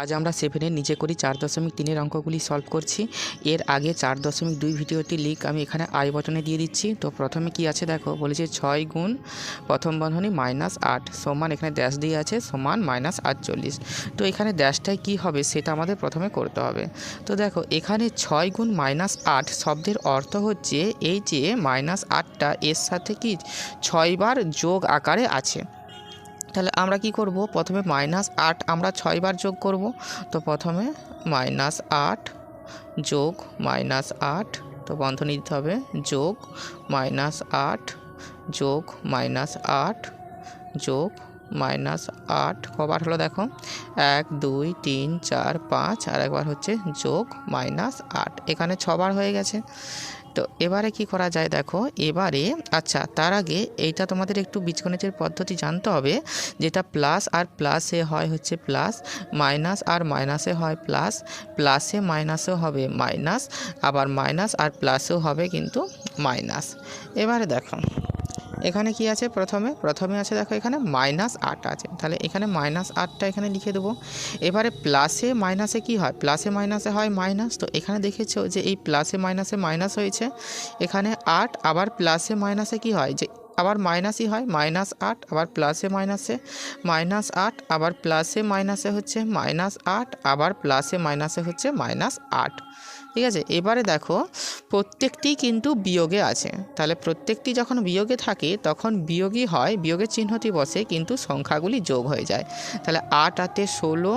আজ আমরা সেভেনের নিচে করি চার দশমিক তিনের অঙ্কগুলি সলভ করছি। এর আগে চার দশমিক দুই ভিডিওটি লিঙ্ক আমি এখানে আই বটনে দিয়ে দিচ্ছি। তো প্রথমে কি আছে দেখো? বলেছে ছয় গুণ প্রথম বন্ধনী মাইনাস আট সমান এখানে ড্যাশ দিয়ে আছে সমান মাইনাস আটচল্লিশ। তো এখানে ড্যাশটাই কি হবে সেটা আমাদের প্রথমে করতে হবে। তো দেখো, এখানে ছয় গুণ মাইনাস আট শব্দের অর্থ হচ্ছে এই যে মাইনাস আটটা এর সাথে কি ছয়বার যোগ আকারে আছে। তাহলে আমরা কি করব? প্রথমে মাইনাস আট, আমরা ছয়বার যোগ করব। তো প্রথমে মাইনাস আট যোগ মাইনাস আট, তো বন্ধনী দিতে হবে। যোগ মাইনাস আট, যোগ মাইনাস আট, যোগ মাইনাস আট। কবার হলো দেখো। এক, দুই, তিন, চার, পাঁচ, আর একবার হচ্ছে যোগ মাইনাস আট। এখানে ছবার হয়ে গেছে। তো এবারে কি করা যায় দেখো? এবারে আচ্ছা তার আগে এইটা তোমাদের একটু বীজগণিতের পদ্ধতি জানতে হবে, যেটা প্লাস আর প্লাসে হয় হচ্ছে প্লাস মাইনাস আর মাইনাসে হয় প্লাস প্লাসে মাইনাসেও হবে মাইনাস আবার মাইনাস আর প্লাসেও হবে কিন্তু মাইনাস এবারে দেখো। এখানে কি আছে? প্রথমে প্রথমে আছে দেখো এখানে মাইনাস আট আছে। তাহলে এখানে মাইনাস আটটা এখানে লিখে দেবো। এবারে প্লাসে মাইনাসে কি হয়? প্লাসে মাইনাসে হয় মাইনাস তো এখানে দেখেছ যে এই প্লাসে মাইনাসে মাইনাস হয়েছে। এখানে আট, আবার প্লাসে মাইনাসে কি হয়? যে আবার মাইনাসই হয়, মাইনাস আট, আবার প্লাসে মাইনাসে, মাইনাস আট, আবার প্লাসে মাইনাসে হচ্ছে মাইনাস আট, আবার প্লাসে মাইনাসে হচ্ছে মাইনাস আট। ঠিক আছে? এবারে দেখো, প্রত্যেকটি কিন্তু বিয়োগে আছে। তাহলে প্রত্যেকটি যখন বিয়োগে থাকে, তখন বিয়োগই হয়, বিয়োগের চিহ্নটি বসে কিন্তু সংখ্যাগুলি যোগ হয়ে যায়। তাহলে আট, আটে ষোলো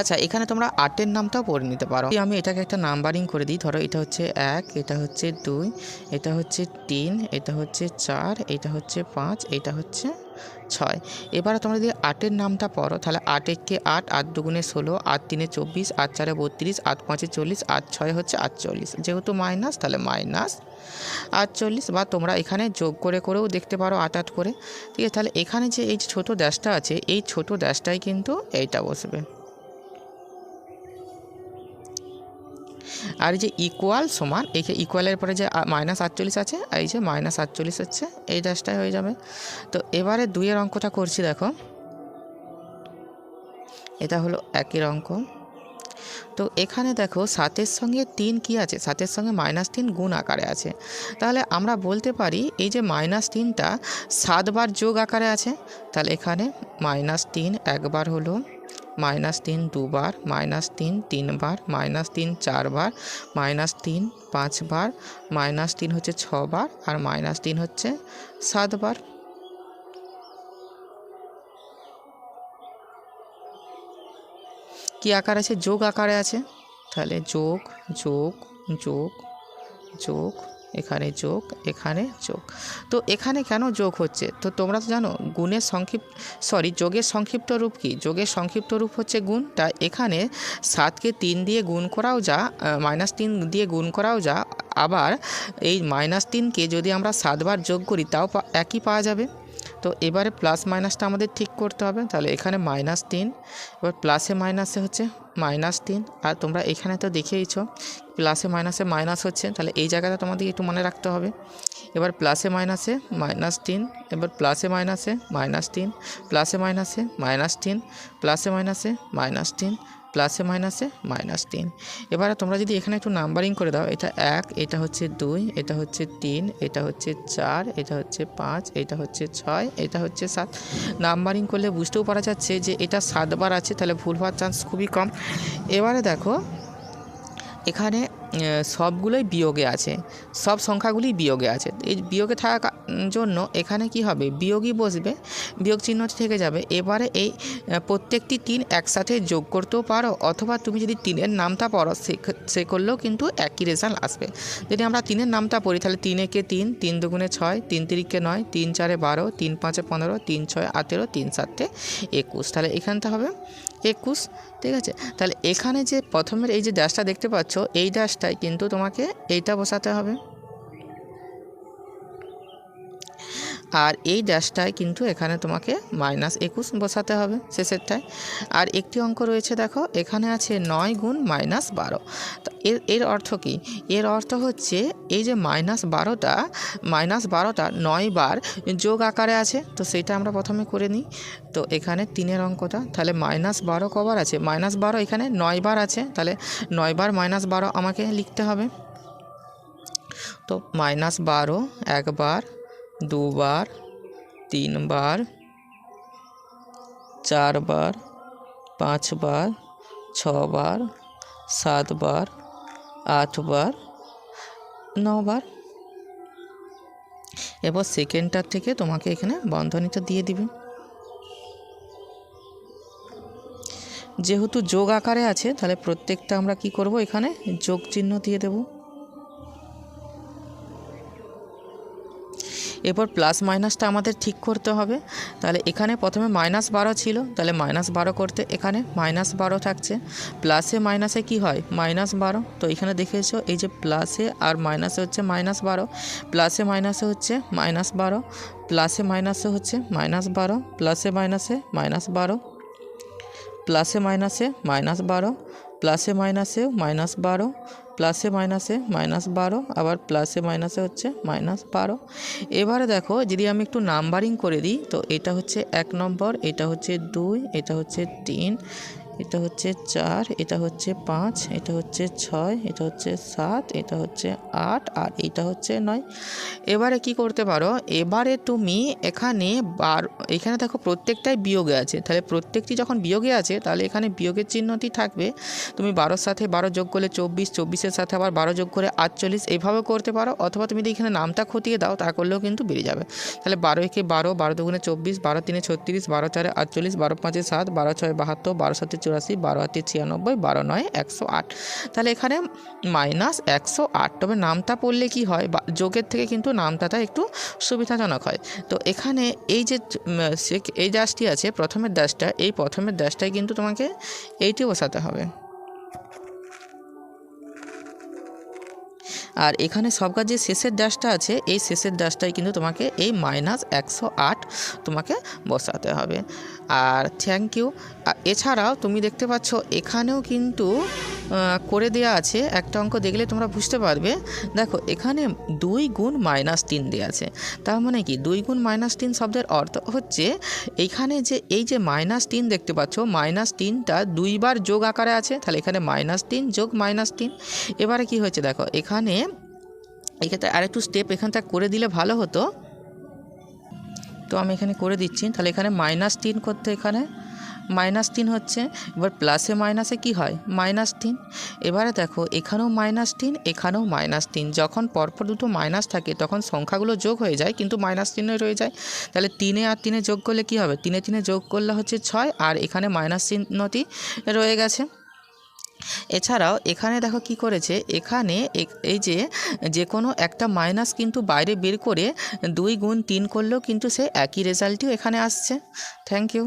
আচ্ছা এখানে তোমরা আটের নামটাও পড়ে নিতে পারো। আমি এটাকে একটা নাম্বারিং করে দিই, ধরো এটা হচ্ছে এক, এটা হচ্ছে দুই, এটা হচ্ছে তিন, এটা হচ্ছে চার, এটা হচ্ছে পাঁচ, এটা হচ্ছে ছয়। এবারে তোমরা যদি আটের নামটা পড়ো, তাহলে আট একে আট আট দুগুণে ষোলো, আট তিনে চব্বিশ, আট চারে বত্রিশ, আট পাঁচে চল্লিশ, আট ছয় হচ্ছে আটচল্লিশ। যেহেতু মাইনাস, তাহলে মাইনাস আটচল্লিশ। বা তোমরা এখানে যোগ করে, করেও দেখতে পারো আট আট করে। ঠিক আছে, তাহলে এখানে যে এই ছোটো ড্যাশটা আছে, এই ছোটো ড্যাশটাই কিন্তু এইটা বসবে। আর এই যে ইকুয়াল সমান, এই ইকুয়ালের পরে যে মাইনাস আটচল্লিশ আছে, আর এই যে মাইনাস আটচল্লিশ হচ্ছে, এই ড্যাশটাই হয়ে যাবে। তো এবারে দুইয়ের অঙ্কটা করছি দেখো। এটা হলো একের অঙ্ক। তো এখানে দেখো সাতের সঙ্গে তিন কি আছে? সাতের সঙ্গে মাইনাস তিন গুণ আকারে আছে। তাহলে আমরা বলতে পারি, এই যে মাইনাস তিনটা সাতবার যোগ আকারে আছে, তাহলে এখানে মাইনাস তিন একবার হলো মাইনাস তিন দুবার, মাইনাস তিন তিনবার, মাইনাস তিন চারবার, মাইনাস তিন পাঁচবার, মাইনাস তিন হচ্ছে ছবার আর মাইনাস তিন হচ্ছে সাতবার। কি আকার আছে? যোগ আকারে আছে। তাহলে যোগ যোগ যোগ যোগ এখানে যোগ এখানে যোগ। তো এখানে কেন যোগ হচ্ছে? তো তোমরা তো জানো, গুণের সংক্ষিপ্ত সরি যোগের সংক্ষিপ্ত রূপ কি? যোগের সংক্ষিপ্ত রূপ হচ্ছে গুণ। তা এখানে সাতকে তিন দিয়ে গুণ করাও যা মাইনাস তিন দিয়ে গুণ করাও যা, আবার এই মাইনাস তিনকে যদি আমরা সাতবার যোগ করি, তাও একই পাওয়া যাবে। তো এবারে প্লাস মাইনাসটা আমাদের ঠিক করতে হবে। তাহলে এখানে মাইনাস তিন, এবার প্লাসে মাইনাসে হচ্ছে মাইনাস তিন। আর তোমরা এখানে তো দেখেইছো প্লাসে মাইনাসে মাইনাস হচ্ছে, তাহলে এই জায়গাটা তোমাদের একটু মনে রাখতে হবে। এবার প্লাসে মাইনাসে মাইনাস তিন, এবার প্লাসে মাইনাসে মাইনাস তিন, প্লাসে মাইনাসে মাইনাস তিন, প্লাসে মাইনাসে মাইনাস তিন প্লাসে, মাইনাসে? মাইনাস তিন। এবারে তোমরা যদি এখানে একটু নাম্বারিং করে দাও, এটা এক, এটা হচ্ছে দুই, এটা হচ্ছে তিন, এটা হচ্ছে চার, এটা হচ্ছে পাঁচ, এটা হচ্ছে ছয়, এটা হচ্ছে সাত। নাম্বারিং করলে বুঝতেও পারা যাচ্ছে যে এটা সাতবার আছে, তাহলে ভুল হওয়ার চান্স খুবই কম। এবারে দেখো, এখানে সবগুলোই বিয়োগে আছে। সব সংখ্যাগুলি বিয়োগে আছে। এই বিয়োগে থাকা জন্য এখানে কি হবে? বিয়োগই বসবে। বিয়োগ চিহ্নটি থেকে যাবে। এবারে এই প্রত্যেকটি তিন একসাথে যোগ করতেও পারো অথবা তুমি যদি তিনের নামটা পড়ো সে- করলেও কিন্তু একই রেজাল্ট আসবে। যদি আমরা তিনের নামটা পড়ি, তাহলে তিন একে তিন তিন দুগুণে ছয়, তিন তিরিকে নয়, তিন চারে বারো, তিন পাঁচে পনেরো, তিন ছয় আঠেরো, তিন সাতে একুশ। তাহলে এখানটা হবে একুশ। ঠিক আছে? তাহলে এখানে যে প্রথমের এই যে ড্যাশটা দেখতে পাচ্ছ, এই ড্যাশটাই কিন্তু তোমাকে এইটা বসাতে হবে। আর এই ড্যাশটায় কিন্তু এখানে তোমাকে মাইনাস একুশ বসাতে হবে শেষেরটায়। আর একটি অঙ্ক রয়েছে দেখো, এখানে আছে নয় গুণ মাইনাস বারো। এর এর অর্থ কী? এর অর্থ হচ্ছে এই যে মাইনাস বারোটা মাইনাস বারোটা নয় বার যোগ আকারে আছে, তো সেটা আমরা প্রথমে করে নিই। তো এখানে তিনের অঙ্কটা, তাহলে মাইনাস বারো কবার আছে মাইনাস বারো এখানে নয় বার আছে, তাহলে নয় বার মাইনাস বারো আমাকে লিখতে হবে। তো মাইনাস বারো একবার দুবার, তিনবার, চারবার, পাঁচবার, ছবার, সাতবার, আটবার, নবার। এবার সেকেন্ডটার থেকে তোমাকে এখানে বন্ধনীটা দিয়ে দিবে। যেহেতু যোগ আকারে আছে, তাহলে প্রত্যেকটা আমরা কি করব? এখানে যোগ চিহ্ন দিয়ে দেব। এরপর প্লাস মাইনাসটা আমাদের ঠিক করতে হবে। তাহলে এখানে প্রথমে মাইনাস বারো ছিল, তাহলে মাইনাস বারো করতে এখানে মাইনাস বারো থাকছে। প্লাসে মাইনাসে কি হয়? মাইনাস বারো। তো এখানে দেখেছ এই যে প্লাসে আর মাইনাসে হচ্ছে মাইনাস বারো। প্লাসে মাইনাসে হচ্ছে মাইনাস বারো। প্লাসে মাইনাসে হচ্ছে মাইনাস বারো। প্লাসে মাইনাসে মাইনাস বারো। প্লাসে মাইনাসে মাইনাস বারো। প্লাসে মাইনাসে মাইনাস বারো। প্লাসে মাইনাসে, মাইনাস বারো, আবার প্লাসে মাইনাসে হচ্ছে মাইনাস বারো। এবারে দেখো, যদি আমি একটু নাম্বারিং করে দিই, তো এটা হচ্ছে এক নম্বর, এটা হচ্ছে দুই, এটা হচ্ছে তিন এটা হচ্ছে চার, এটা হচ্ছে পাঁচ, এটা হচ্ছে ছয়, এটা হচ্ছে সাত, এটা হচ্ছে আট, আর এটা হচ্ছে নয়। এবারে কি করতে পারো? এবারে তুমি এখানে বার, এখানে দেখো প্রত্যেকটাই বিয়োগে আছে। তাহলে প্রত্যেকটি যখন বিয়োগে আছে, তাহলে এখানে বিয়োগের চিহ্নটি থাকবে। তুমি বারোর সাথে বারো যোগ করলে চব্বিশ, চব্বিশের সাথে আবার বারো যোগ করে আটচল্লিশ এইভাবেও করতে পারো। অথবা তুমি যদি এখানে নামটা খতিয়ে দাও, তা করলেও কিন্তু বেড়ে যাবে। তাহলে বারো একে বারো বারো দুগুণে চব্বিশ, বারো তিনে ছত্রিশ, বারো চারে আটচল্লিশ, বারো পাঁচে সাত, বারো ছয় বাহাত্তর, বারো সাতে চুরাশি বারো হাতে ছিয়ানব্বই বারো নয় একশো আট। তাহলে এখানে মাইনাস একশো আট, তবে নামতা পড়লে কি হয়? বা যোগের থেকে কিন্তু নামটাটা একটু সুবিধাজনক হয়। তো এখানে এই যে এই ড্যাশটি আছে, প্রথমের ড্যাশটা এই প্রথমের ড্যাশটাই কিন্তু তোমাকে এইটি বসাতে হবে। আর এখানে সব কাজ যে শেষের ড্যাশটা আছে, এই শেষের ড্যাশটাই কিন্তু তোমাকে এই মাইনাস একশো আট তোমাকে বসাতে হবে। আর থ্যাংক ইউ এছাড়াও তুমি দেখতে পাচ্ছ, এখানেও কিন্তু করে দেওয়া আছে। একটা অঙ্ক দেখলে তোমরা বুঝতে পারবে। দেখো, এখানে দুই গুণ মাইনাস তিন দেওয়া আছে। তার মানে কি? দুই গুণ মাইনাস তিন শব্দের অর্থ হচ্ছে, এইখানে যে, এই যে মাইনাস তিন দেখতে পাচ্ছ, মাইনাস তিনটা দুইবার যোগ আকারে আছে। তাহলে এখানে মাইনাস তিন যোগ মাইনাস তিন। এবারে কি হয়েছে দেখো, এখানে এক্ষেত্রে আরেকটু স্টেপ এখানটা করে দিলে ভালো হতো। তো আমি এখানে করে দিচ্ছি। তাহলে এখানে মাইনাস তিন করতে এখানে। মাইনাস তিন হচ্ছে, এবার প্লাসে মাইনাসে কি হয়? মাইনাস তিন। এবারে দেখো, এখানেও মাইনাস তিন, এখানেও মাইনাস তিন। যখন পরপর দুটো মাইনাস থাকে, তখন সংখ্যাগুলো যোগ হয়ে যায়, কিন্তু মাইনাস চিহ্ন রয়ে যায়। তাহলে তিনে আর তিনে যোগ করলে কি হবে? তিনে তিনে যোগ করলে হচ্ছে ছয়, আর এখানে মাইনাস চিহ্নটি রয়ে গেছে। এছাড়াও এখানে দেখো কি করেছে? এখানে এই যে যে কোনো একটা মাইনাস কিন্তু বাইরে বের করে দুই গুণ তিন করলেও কিন্তু সে একই রেজাল্টটিও এখানে আসছে। Thank you